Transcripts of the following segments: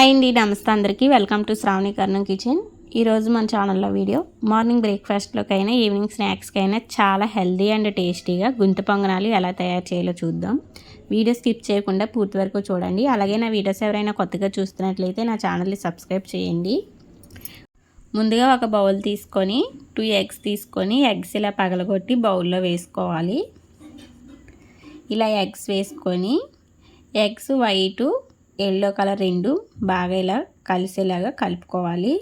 Hi అండి నమస్తే అందరికీ. Welcome to Sravani Karnam kitchen. ఈరోజు మన ఛానల్లో వీడియో. మార్నింగ్ బ్రేక్ఫాస్ట్లోకైనా ఈవినింగ్ స్నాక్స్కైనా చాలా హెల్దీ అండ్ టేస్టీగా గుంత పొంగనాలు ఎలా తయారు చేయాలో చూద్దాం. వీడియో స్కిప్ చేయకుండా పూర్తి వరకు చూడండి. అలాగే నా వీడియోస్ ఎవరైనా కొత్తగా చూస్తున్నట్లయితే నా ఛానల్ని సబ్స్క్రైబ్ చేయండి. ముందుగా ఒక బౌల్ తీసుకొని టూ ఎగ్స్ తీసుకొని ఎగ్స్ ఇలా పగలగొట్టి బౌల్లో వేసుకోవాలి. ఇలా ఎగ్స్ వేసుకొని ఎగ్స్ వైటు ఎల్లో కలర్ రెండు బాగా ఇలా కలిసేలాగా కలుపుకోవాలి.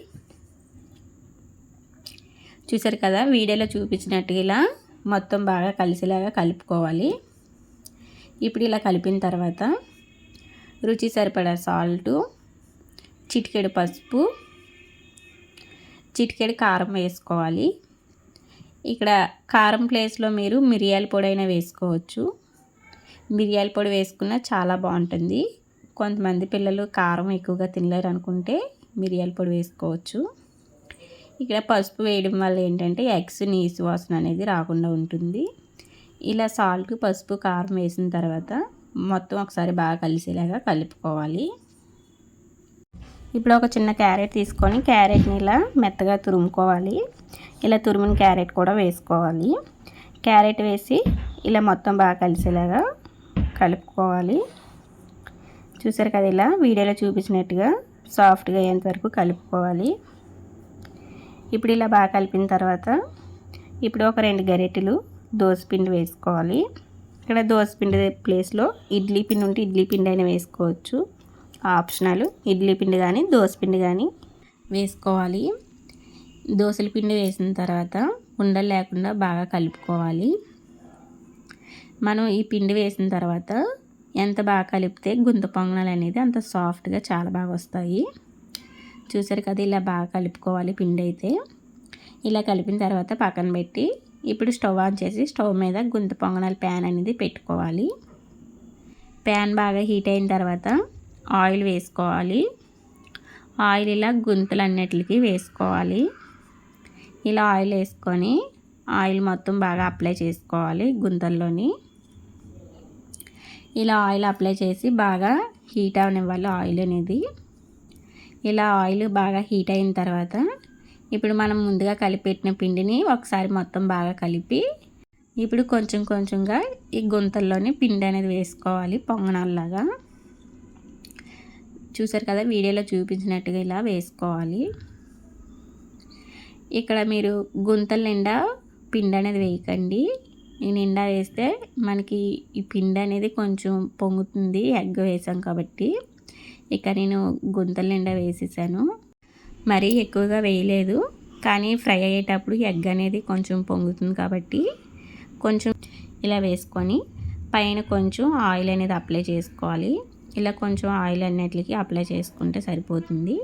చూసారు కదా వీడియోలో చూపించినట్టు ఇలా మొత్తం బాగా కలిసేలాగా కలుపుకోవాలి. ఇప్పుడు ఇలా కలిపిన తర్వాత రుచి సరిపడా సాల్టు చిటికెడు పసుపు చిటికెడు కారం వేసుకోవాలి. ఇక్కడ కారం ప్లేస్లో మీరు మిరియాల పొడి అయినా వేసుకోవచ్చు. మిరియాల పొడి వేసుకున్న చాలా బాగుంటుంది. కొంతమంది పిల్లలు కారం ఎక్కువగా తినలేరు అనుకుంటే మిరియాల పొడి వేసుకోవచ్చు. ఇక్కడ పసుపు వేయడం వల్ల ఏంటంటే ఎగ్స్ నీసు వాసన అనేది రాకుండా ఉంటుంది. ఇలా సాల్ట్ పసుపు కారం వేసిన తర్వాత మొత్తం ఒకసారి బాగా కలిసేలాగా కలుపుకోవాలి. ఇప్పుడు ఒక చిన్న క్యారెట్ తీసుకొని క్యారెట్ని ఇలా మెత్తగా తురుముకోవాలి. ఇలా తురుముని క్యారెట్ కూడా వేసుకోవాలి. క్యారెట్ వేసి ఇలా మొత్తం బాగా కలిసేలాగా కలుపుకోవాలి. చూసారు కదా ఇలా? వీడియోలో చూపించినట్టుగా సాఫ్ట్గా అయ్యేంత వరకు కలుపుకోవాలి. ఇప్పుడు ఇలా బాగా కలిపిన తర్వాత ఇప్పుడు ఒక రెండు గరిటెలు దోసపిండి వేసుకోవాలి. ఇక్కడ దోసపిండి ప్లేస్లో ఇడ్లీ పిండి ఉంటే ఇడ్లీ పిండి అయినా వేసుకోవచ్చు. ఆప్షనల్ ఇడ్లీ పిండి కానీ దోసపిండి కానీ వేసుకోవాలి. దోశల పిండి వేసిన తర్వాత ఉండలు లేకుండా బాగా కలుపుకోవాలి. మనం ఈ పిండి వేసిన తర్వాత ఎంత బాగా కలిపితే గుంత పొంగనాలు అనేది అంత సాఫ్ట్గా చాలా బాగా వస్తాయి. చూసారు కదా ఇలా బాగా కలుపుకోవాలి పిండి అయితే. ఇలా కలిపిన తర్వాత పక్కన పెట్టి ఇప్పుడు స్టవ్ ఆన్ చేసి స్టవ్ మీద గుంత పొంగనాల ప్యాన్ అనేది పెట్టుకోవాలి. ప్యాన్ బాగా హీట్ అయిన తర్వాత ఆయిల్ వేసుకోవాలి. ఆయిల్ ఇలా గుంతలు అన్నిటికి వేసుకోవాలి. ఇలా ఆయిల్ వేసుకొని ఆయిల్ మొత్తం బాగా అప్లై చేసుకోవాలి గుంతల్లోని. ఇలా ఆయిల్ అప్లై చేసి బాగా హీట్ అవనివ్వాలి ఆయిల్ అనేది ఇలా ఆయిల్ బాగా హీట్ అయిన తర్వాత ఇప్పుడు మనం ముందుగా కలిపెట్టిన పిండిని ఒకసారి మొత్తం బాగా కలిపి ఇప్పుడు కొంచెం కొంచెంగా ఈ గుంతల్లోనే పిండి అనేది వేసుకోవాలి పొంగనాల్లాగా. చూసారు కదా వీడియోలో చూపించినట్టుగా ఇలా వేసుకోవాలి. ఇక్కడ మీరు గుంతల నిండా పిండి అనేది వేయకండి. ఈ నిండా వేస్తే మనకి ఈ పిండి అనేది కొంచెం పొంగుతుంది ఎగ్ వేసాం కాబట్టి. ఇక నేను గుంతల నిండా వేసేసాను. మరీ ఎక్కువగా వేయలేదు కానీ ఫ్రై అయ్యేటప్పుడు ఎగ్ అనేది కొంచెం పొంగుతుంది కాబట్టి కొంచెం ఇలా వేసుకొని పైన కొంచెం ఆయిల్ అనేది అప్లై చేసుకోవాలి. ఇలా కొంచెం ఆయిల్ అన్నిటికి అప్లై చేసుకుంటే సరిపోతుంది.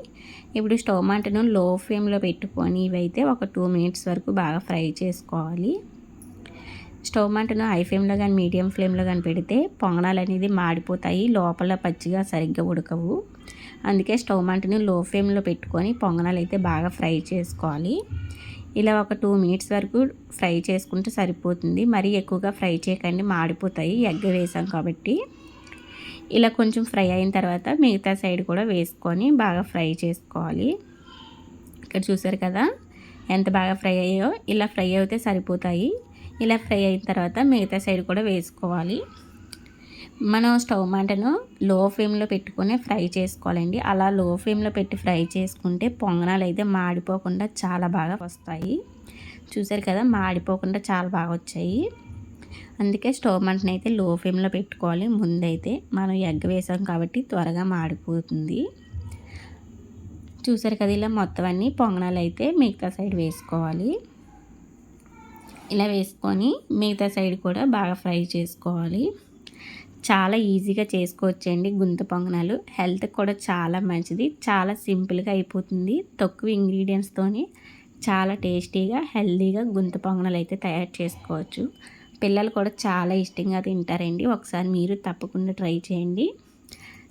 ఇప్పుడు స్టవ్ మంటను లో ఫ్లేమ్లో పెట్టుకొని ఇవైతే ఒక టూ మినిట్స్ వరకు బాగా ఫ్రై చేసుకోవాలి. స్టవ్ మంటను హై ఫ్లేమ్లో కానీ మీడియం ఫ్లేమ్లో కానీ పెడితే పొంగనాలు అనేది మాడిపోతాయి. లోపల పచ్చిగా సరిగ్గా ఉడకవు. అందుకే స్టవ్ మంటను లో ఫ్లేమ్లో పెట్టుకొని పొంగనాలు అయితే బాగా ఫ్రై చేసుకోవాలి. ఇలా ఒక టూ మినిట్స్ వరకు ఫ్రై చేసుకుంటే సరిపోతుంది. మరీ ఎక్కువగా ఫ్రై చేయకండి మాడిపోతాయి. ఎగ్ వేసాం కాబట్టి. ఇలా కొంచెం ఫ్రై అయిన తర్వాత మిగతా సైడ్ కూడా వేసుకొని బాగా ఫ్రై చేసుకోవాలి. ఇక్కడ చూసారు కదా? ఎంత బాగా ఫ్రై అయ్యాయో ఇలా ఫ్రై అయితే సరిపోతాయి. ఇలా ఫ్రై అయిన తర్వాత మిగతా సైడ్ కూడా వేసుకోవాలి. మనం స్టవ్ మంటను లో ఫ్లేమ్లో పెట్టుకొని ఫ్రై చేసుకోవాలండి. అలా లో ఫ్లేమ్లో పెట్టి ఫ్రై చేసుకుంటే పొంగనాలు అయితే మాడిపోకుండా చాలా బాగా వస్తాయి. చూసారు కదా మాడిపోకుండా చాలా బాగా వచ్చాయి. అందుకే స్టవ్ మంటను అయితే లో ఫ్లేమ్లో పెట్టుకోవాలి. ముందైతే మనం ఎగ్ వేసాం కాబట్టి త్వరగా మాడిపోతుంది. చూసారు కదా ఇలా మొత్తం అన్నీ పొంగనాలు అయితే మిగతా సైడ్ వేసుకోవాలి. ఇలా వేసుకొని మిగతా సైడ్ కూడా బాగా ఫ్రై చేసుకోవాలి. చాలా ఈజీగా చేసుకోవచ్చండి గుంత పొంగనాలు. హెల్త్ కూడా చాలా మంచిది. చాలా సింపుల్గా అయిపోతుంది. తక్కువ ఇంగ్రీడియంట్స్తోని చాలా టేస్టీగా హెల్తీగా గుంత పొంగనాలు అయితే తయారు చేసుకోవచ్చు. పిల్లలు కూడా చాలా ఇష్టంగా తింటారండి. ఒకసారి మీరు తప్పకుండా ట్రై చేయండి.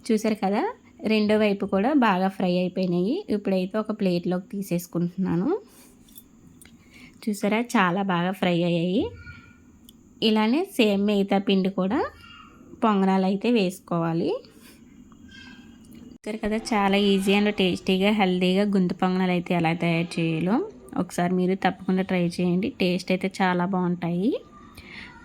చూసారు కదా రెండో వైపు కూడా బాగా ఫ్రై అయిపోయినాయి. ఇప్పుడైతే ఒక ప్లేట్లోకి తీసేసుకుంటున్నాను. చూసారా? చాలా బాగా ఫ్రై అయ్యాయి. ఇలానే సేమ్ మిగతా పిండి కూడా పొంగనాలు అయితే వేసుకోవాలి. చూసారు కదా? చాలా ఈజీ అండ్ టేస్టీగా హెల్తీగా గుంతు పొంగనాలు అయితే ఎలా తయారు చేయాలో ఒకసారి మీరు తప్పకుండా ట్రై చేయండి. టేస్ట్ అయితే చాలా బాగుంటాయి.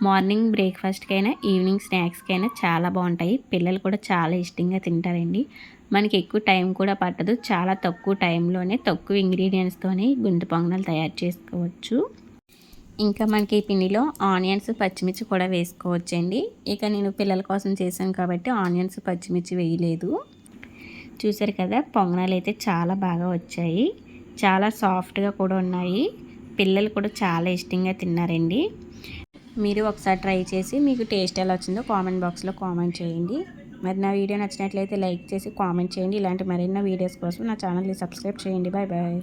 మార్నింగ్ బ్రేక్ఫాస్ట్కైనా ఈవినింగ్ స్నాక్స్కైనా చాలా బాగుంటాయి. పిల్లలు కూడా చాలా ఇష్టంగా తింటారండి. మనకి ఎక్కువ టైం కూడా పట్టదు. చాలా తక్కువ టైంలోనే తక్కువ ఇంగ్రీడియంట్స్తోనే గుండు పొంగనాలు తయారు చేసుకోవచ్చు. ఇంకా మనకి ఈ పిండిలో ఆనియన్స్ పచ్చిమిర్చి కూడా వేసుకోవచ్చండి. ఇక నేను పిల్లల కోసం చేశాను కాబట్టి ఆనియన్స్ పచ్చిమిర్చి వేయలేదు. చూసారు కదా పొంగనాలు అయితే చాలా బాగా వచ్చాయి. చాలా సాఫ్ట్గా కూడా ఉన్నాయి. పిల్లలు కూడా చాలా ఇష్టంగా తిన్నారండి. మీరు ఒకసారి ట్రై చేసి మీకు టేస్ట్ ఎలా వచ్చిందో కామెంట్ బాక్స్లో కామెంట్ చేయండి. మరి నా వీడియో నచ్చినట్లయితే లైక్ చేసి కామెంట్ చేయండి. ఇలాంటి మరెన్నో వీడియోస్ కోసం నా ఛానల్ని సబ్స్క్రైబ్ చేయండి. Bye bye.